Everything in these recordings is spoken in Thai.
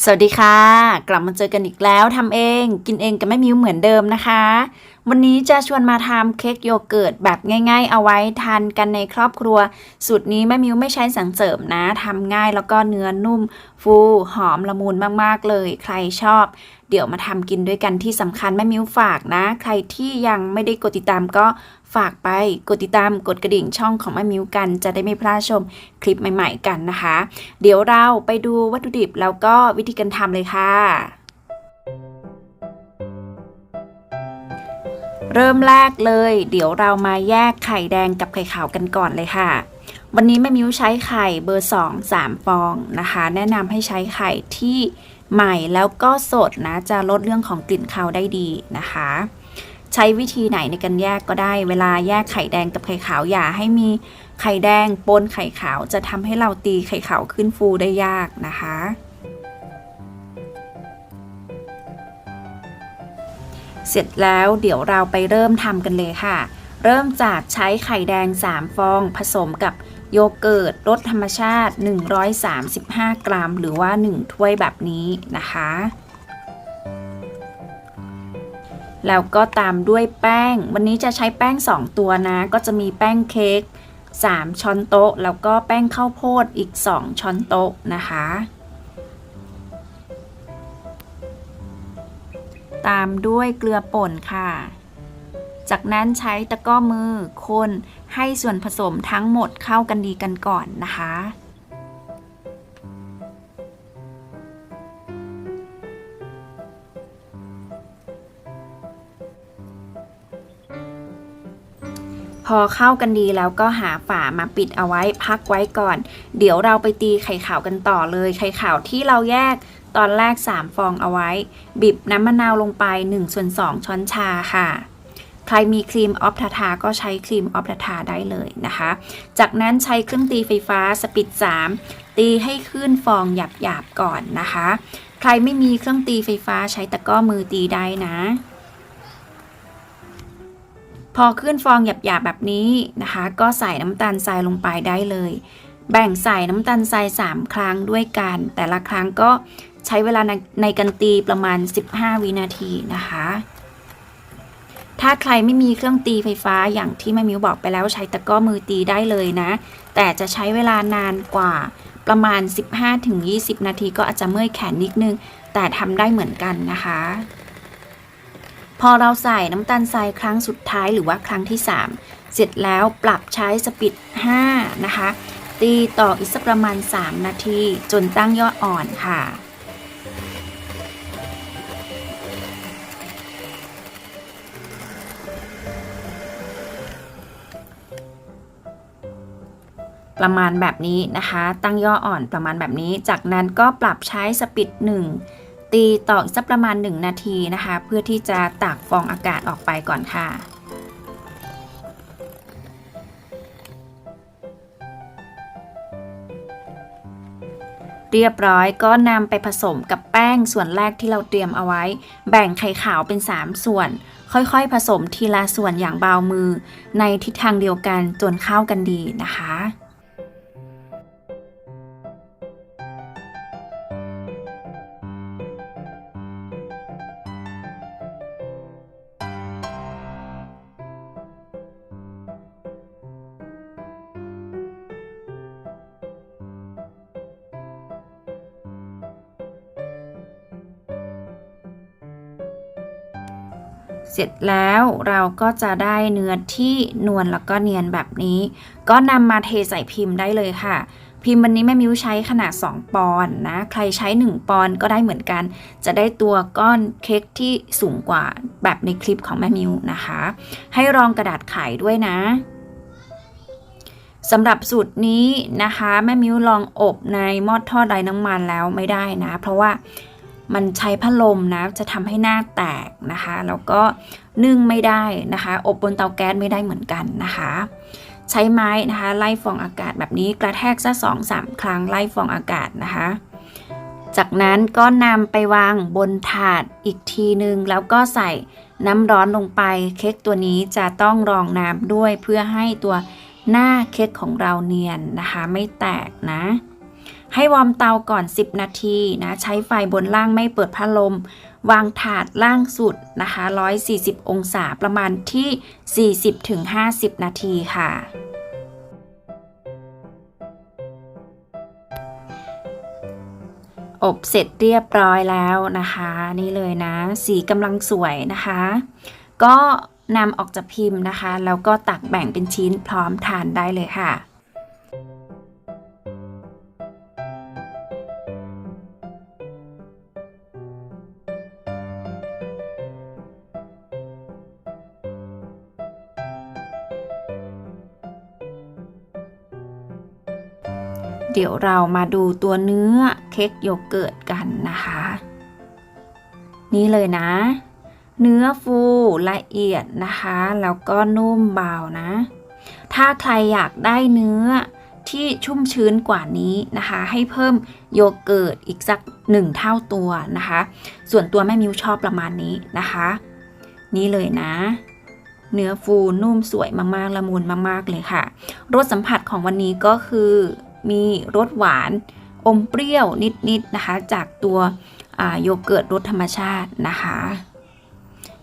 สวัสดีค่ะ กลับมาเจอกันอีกแล้วทำเองกินเองกับแม่มิวเหมือนเดิมนะคะ วันนี้จะชวนมาทำเค้กโยเกิร์ตแบบง่าย ๆ เอาไว้ทานกันในครอบครัว สูตรนี้แม่มิวไม่ใช้สังเสริมนะทำง่ายแล้วก็เนื้อนุ่ม ฟูหอมละมุนมากๆเลย ใครชอบ เดี๋ยวมาทำกินด้วยกันที่สำคัญแม่มิวฝากนะ ใครที่ยังไม่ได้กดติดตามก็ฝากไปกดติดตามกดกระดิ่งช่องของแม่มิวกัน จะได้ไม่พลาดชมคลิปใหม่ ๆ กันนะคะ เดี๋ยวเราไปดูวัตถุดิบแล้วก็วิธีการทำเลยค่ะเริ่มแรกเลย เดี๋ยวเรามาแยกไข่แดงกับไข่ขาวกันก่อนเลยค่ะ วันนี้แม่มิ้วใช้ไข่เบอร์ 2 3 ฟองนะคะ แนะนำให้ใช้ไข่ที่ ใหม่แล้วก็สดนะ จะลดเรื่องของกลิ่นคาวได้ดีนะคะ ใช้วิธีไหนในการแยกก็ได้ เวลาแยกไข่แดงกับไข่ขาวอย่าให้มีไข่แดงปนไข่ขาวจะทำให้เราตีไข่ขาวขึ้นฟูได้ยากนะคะเสร็จแล้วเดี๋ยวเราไปเริ่มทำกันเลยค่ะ เริ่มจากใช้ไข่แดง 3 ฟองผสมกับ โยเกิร์ตรสธรรมชาติ 135 กรัม หรือว่า 1 ถ้วยแบบนี้นะคะ แล้วก็ตามด้วยแป้ง วันนี้จะใช้แป้ง 2 ตัวนะ ก็จะมีแป้งเค้ก3 ช้อนโต๊ะ แล้วก็แป้งข้าวโพดอีก 2 ช้อนโต๊ะนะคะ ตามด้วยเกลือป่นค่ะ จากนั้นใช้ตะก้อมือคนให้ส่วนผสมทั้งหมดเข้ากันดีกันก่อนนะคะ พอเข้ากันดีแล้วก็หาฝามาปิดเอาไว้พักไว้ก่อน เดี๋ยวเราไปตีไข่ขาวกันต่อเลย ไข่ขาวที่เราแยกตอนแรก 3 ฟองเอาไว้ บีบน้ำมะนาวลงไป1ส่วน2ช้อนชาค่ะ ใครมีครีมออฟทาทาก็ใช้ครีมออฟทาทาได้เลยนะคะ จากนั้นใช้เครื่องตีไฟฟ้าสปีด3 ตีให้ขึ้นฟองหยาบๆก่อนนะคะ ใครไม่มีเครื่องตีไฟฟ้าใช้ตะก้อมือตีได้นะ พอขึ้นฟองหยาบๆแบบนี้นะคะ ก็ใส่น้ำตาลทรายลงไปได้เลย แบ่งใส่น้ำตาลทราย 3 ครั้งด้วยกัน แต่ละครั้งก็ใช้เวลาในในการตีประมาณ 15 วินาทีนะคะ ถ้าใครไม่มีเครื่องตีไฟฟ้าอย่างที่แม่มิวบอกไปแล้วใช้ตะก้อมือตีได้เลยนะ แต่จะใช้เวลานานกว่าประมาณ 15-20 นาทีก็อาจจะเมื่อยแขนนิดนึง แต่ทำได้เหมือนกันนะคะ พอเราใส่น้ำตาลทรายครั้งสุดท้ายหรือว่าครั้งที่ 3 เสร็จแล้วปรับใช้สปีด5 นะคะ ตีต่ออีกสักประมาณ 3 นาทีจนตั้งยอดอ่อนค่ะ ประมาณแบบนี้นะคะ ตั้งย่ออ่อนประมาณแบบนี้ จากนั้นก็ปรับใช้สปีด1 ตีต่อสักประมาณ 1 นาทีนะคะ เพื่อที่จะตากฟองอากาศออกไปก่อนค่ะเรียบร้อยก็นำไปผสมกับแป้งส่วนแรกที่เราเตรียมเอาไว้ แบ่งไข่ขาวเป็น 3 ส่วน ค่อยๆ ผสมทีละส่วนอย่างเบามือ ในทิศทางเดียวกันจนเข้ากันดีนะคะ เสร็จแล้วเราก็จะได้เนื้อที่นวลแล้วก็เนียนแบบนี้ ก็นำมาเทใส่พิมพ์ได้เลยค่ะ พิมพ์วันนี้แม่มิวใช้ขนาด 2 ปอนด์นะ ใครใช้ 1 ปอนด์ก็ได้เหมือนกัน จะได้ตัวก้อนเค้กที่สูงกว่าแบบในคลิปของแม่มิวนะคะ ให้รองกระดาษไขด้วยนะสำหรับสูตรนี้นะคะ แม่มิวลองอบในหม้อทอดไร้น้ำมันแล้วไม่ได้นะ เพราะว่า มันใช้พัดลมนะจะทำให้หน้าแตกนะคะแล้วก็นึ่งไม่ได้นะคะ อบบนเตาแก๊สไม่ได้เหมือนกันนะคะ ใช้ไม้นะคะ ไล่ฟองอากาศแบบนี้กระแทกสักสองสามครั้งไล่ฟองอากาศนะคะ จากนั้นก็นำไปวางบนถาดอีกทีนึง แล้วก็ใส่น้ำร้อนลงไปเค้กตัวนี้จะต้องรองน้ำด้วยเพื่อให้ตัวหน้าเค้กของเราเนียนนะคะ ไม่แตกนะ ให้วอร์มเตาก่อน 10 นาทีนะใช้ไฟบนล่างไม่เปิดพัดลม วางถาดล่างสุดนะคะ 140 องศาประมาณที่ 40-50 นาทีค่ะอบเสร็จเรียบร้อยแล้วนะคะ นี่เลยนะ สีกำลังสวยนะคะ ก็นำออกจากพิมพ์นะคะ แล้วก็ตักแบ่งเป็นชิ้นพร้อมทานได้เลยค่ะ เดี๋ยวเรามาดูตัวเนื้อเค้กโยเกิร์ตกันนะคะ นี่เลยนะ เนื้อฟูละเอียดนะคะ แล้วก็นุ่มเบานะ ถ้าใครอยากได้เนื้อที่ชุ่มชื้นกว่านี้นะคะ ให้เพิ่มโยเกิร์ตอีกสักหนึ่งเท่าตัวนะคะ ส่วนตัวแม่มิวชอบประมาณนี้นะคะ นี่เลยนะ เนื้อฟูนุ่มสวยมากๆละมุนมากๆเลยค่ะ รสสัมผัสของวันนี้ก็คือ มีรสหวานอมเปรี้ยวนิดๆนะคะ จากตัวโยเกิร์ตรสธรรมชาตินะคะ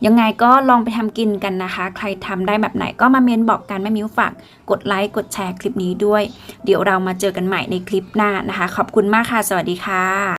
ยังไงก็ลองไปทำกินกันนะคะ ใครทำได้แบบไหนก็มาเมนบอกกันแม่มิ้วฝากกดไลค์กดแชร์คลิปนี้ด้วย เดี๋ยวเรามาเจอกันใหม่ในคลิปหน้านะคะ ขอบคุณมากค่ะ สวัสดีค่ะ